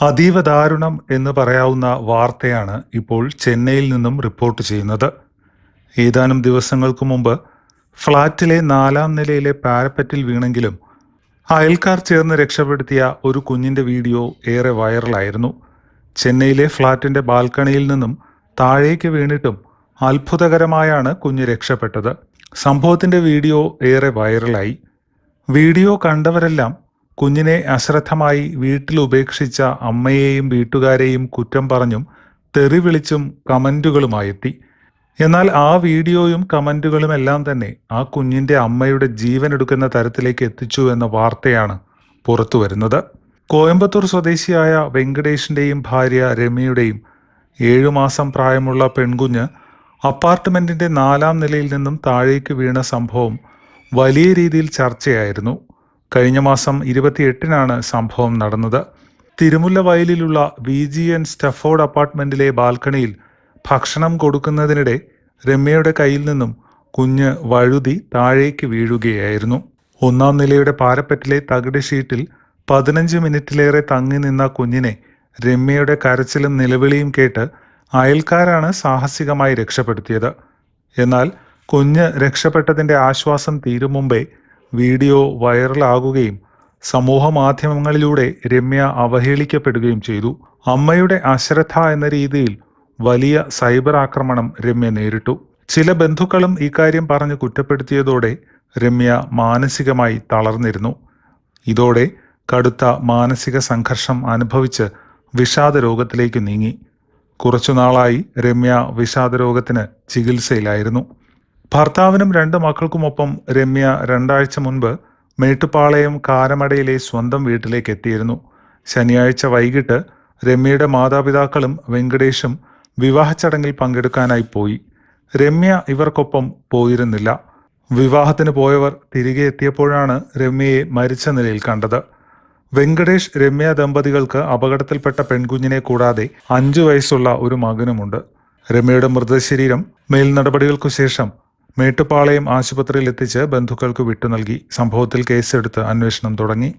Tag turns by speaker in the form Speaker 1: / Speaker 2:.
Speaker 1: അതീവ ദാരുണം എന്ന് പറയാവുന്ന വാർത്തയാണ് ഇപ്പോൾ ചെന്നൈയിൽ നിന്നും റിപ്പോർട്ട് ചെയ്യുന്നത്. ഏതാനും ദിവസങ്ങൾക്ക് മുമ്പ് ഫ്ളാറ്റിലെ നാലാം നിലയിലെ പാരപ്പറ്റിൽ വീണെങ്കിലും അയൽക്കാർ ചേർന്ന് രക്ഷപ്പെടുത്തിയ ഒരു കുഞ്ഞിന്റെ വീഡിയോ ഏറെ വൈറലായിരുന്നു. ചെന്നൈയിലെ ഫ്ളാറ്റിന്റെ ബാൽക്കണിയിൽ നിന്നും താഴേക്ക് വീണിട്ടും അത്ഭുതകരമായാണ് കുഞ്ഞ് രക്ഷപ്പെട്ടത്. സംഭവത്തിന്റെ വീഡിയോ ഏറെ വൈറലായി. വീഡിയോ കണ്ടവരെല്ലാം കുഞ്ഞിനെ അശ്രദ്ധമായി വീട്ടിൽ ഉപേക്ഷിച്ച അമ്മയെയും വീട്ടുകാരെയും കുറ്റം പറഞ്ഞും തെറി വിളിച്ചും കമന്റുകളുമായി എത്തി എന്നാൽ ആ വീഡിയോയും കമന്റുകളും എല്ലാം തന്നെ ആ കുഞ്ഞിന്റെ അമ്മയുടെ ജീവൻ എടുക്കുന്ന തരത്തിലേക്ക് എത്തിച്ചു എന്ന വാർത്തയാണ് പുറത്തു വരുന്നത് കോയമ്പത്തൂർ സ്വദേശിയായ വെങ്കടേഷിന്റെയും ഭാര്യ രമ്യയുടെയും ഏഴു മാസം പ്രായമുള്ള പെൺകുഞ്ഞ് അപ്പാർട്ട്മെന്റിന്റെ നാലാം നിലയിൽ നിന്നും താഴേക്ക് വീണ സംഭവം വലിയ രീതിയിൽ ചർച്ചയായിരുന്നു. കഴിഞ്ഞ മാസം ഇരുപത്തിയെട്ടിനാണ് സംഭവം നടന്നത്. തിരുമുല്ല വയലിലുള്ള വി ജി എൻ സ്റ്റഫോർഡ് അപ്പാർട്ട്മെന്റിലെ ബാൽക്കണിയിൽ ഭക്ഷണം കൊടുക്കുന്നതിനിടെ രമ്യയുടെ കയ്യിൽ നിന്നും കുഞ്ഞ് വഴുതി താഴേക്ക് വീഴുകയായിരുന്നു. ഒന്നാം നിലയുടെ പാരപ്പറ്റിലെ തകിട് ഷീറ്റിൽ പതിനഞ്ച് മിനിറ്റിലേറെ തങ്ങി നിന്ന കുഞ്ഞിനെ രമ്യയുടെ കരച്ചിലും നിലവിളിയും കേട്ട് അയൽക്കാരാണ് സാഹസികമായി രക്ഷപ്പെടുത്തിയത്. എന്നാൽ കുഞ്ഞ് രക്ഷപ്പെട്ടതിന്റെ ആശ്വാസം തീരും മുമ്പേ വീഡിയോ വൈറലാകുകയും സമൂഹ മാധ്യമങ്ങളിലൂടെ രമ്യ അവഹേളിക്കപ്പെടുകയും ചെയ്തു. അമ്മയുടെ അശ്രദ്ധ എന്ന രീതിയിൽ വലിയ സൈബർ ആക്രമണം രമ്യ നേരിട്ടു. ചില ബന്ധുക്കളും ഇക്കാര്യം പറഞ്ഞ് കുറ്റപ്പെടുത്തിയതോടെ രമ്യ മാനസികമായി തളർന്നിരുന്നു. ഇതോടെ കടുത്ത മാനസിക സംഘർഷം അനുഭവിച്ച് വിഷാദ രോഗത്തിലേക്ക് നീങ്ങി. കുറച്ചുനാളായി രമ്യ വിഷാദ രോഗത്തിന് ചികിത്സയിലായിരുന്നു. ഭർത്താവിനും രണ്ട് മക്കൾക്കുമൊപ്പം രമ്യ രണ്ടാഴ്ച മുൻപ് മേട്ടുപ്പാളയം കാരമടയിലെ സ്വന്തം വീട്ടിലേക്ക് എത്തിയിരുന്നു ശനിയാഴ്ച വൈകിട്ട് രമ്യയുടെ മാതാപിതാക്കളും വെങ്കടേഷും വിവാഹ ചടങ്ങിൽ പങ്കെടുക്കാനായി പോയി. രമ്യ ഇവർക്കൊപ്പം പോയിരുന്നില്ല. വിവാഹത്തിന് പോയവർ തിരികെ എത്തിയപ്പോഴാണ് രമ്യയെ മരിച്ച നിലയിൽ കണ്ടത്. വെങ്കടേഷ് രമ്യ ദമ്പതികൾക്ക് അപകടത്തിൽപ്പെട്ട പെൺകുഞ്ഞിനെ കൂടാതെ അഞ്ചു വയസ്സുള്ള ഒരു മകനുമുണ്ട്. രമ്യയുടെ മൃതശരീരം മേൽ നടപടികൾക്കു ശേഷം മേട്ടുപ്പാളയം ആശുപത്രിയിൽ എത്തിച്ച് ബന്ധുക്കൾക്ക് വിട്ടു നൽകി. സംഭവത്തിൽ കേസെടുത്ത് അന്വേഷണം തുടങ്ങി.